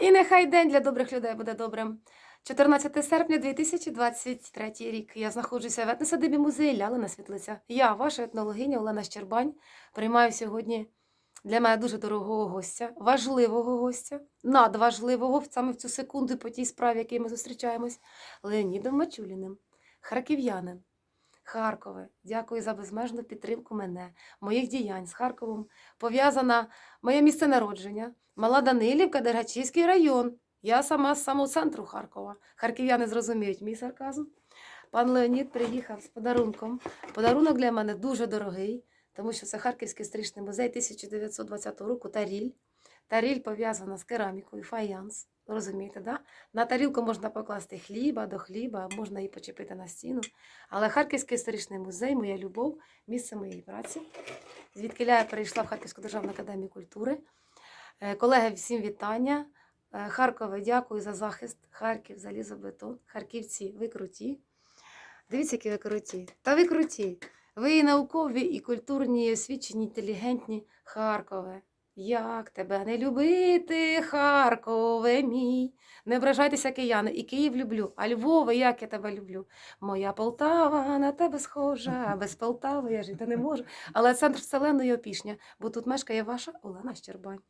І нехай день для добрих людей буде добрим. 14 серпня 2023 рік. Я знаходжуся в етносадибі музею Лялина Світлиця. Я, ваша етнологиня Олена Щербань, приймаю сьогодні для мене дуже дорогого гостя, важливого гостя, надважливого саме в цю секунду по тій справі, якій ми зустрічаємось, Леонідом Мачуліним, харків'янин. Харкове, дякую за безмежну підтримку мене, моїх діянь з Харковом. Пов'язана моє місце народження, Мала Данилівка, Дергачівський район. Я сама з самого центру Харкова. Харків'яни зрозуміють мій сарказм. Пан Леонід приїхав з подарунком. Подарунок для мене дуже дорогий, тому що це Харківський історичний музей 1920 року Таріль. Таріль пов'язана з керамікою, фаянс. Розумієте, да? На тарілку можна покласти хліба до хліба, можна її почепити на стіну. Але Харківський історичний музей, моя любов, місце моєї праці. Звідки я перейшла в Харківську державну академію культури. Е, Колеги, всім вітання. Е, Харкове, дякую за захист. Харків, залізобетон. Харківці, ви круті. Дивіться, які ви круті. Та ви круті. Ви і наукові, і культурні, і освічені, інтелігентні. Харкове. Як тебе не любити, Харкове мій. Не ображайтеся, кияни, і Київ люблю, а Львове, як я тебе люблю. Моя Полтава на тебе схожа, без Полтави я жити не можу. Але центр вселеної опішня, бо тут мешкає ваша Олена Щербань.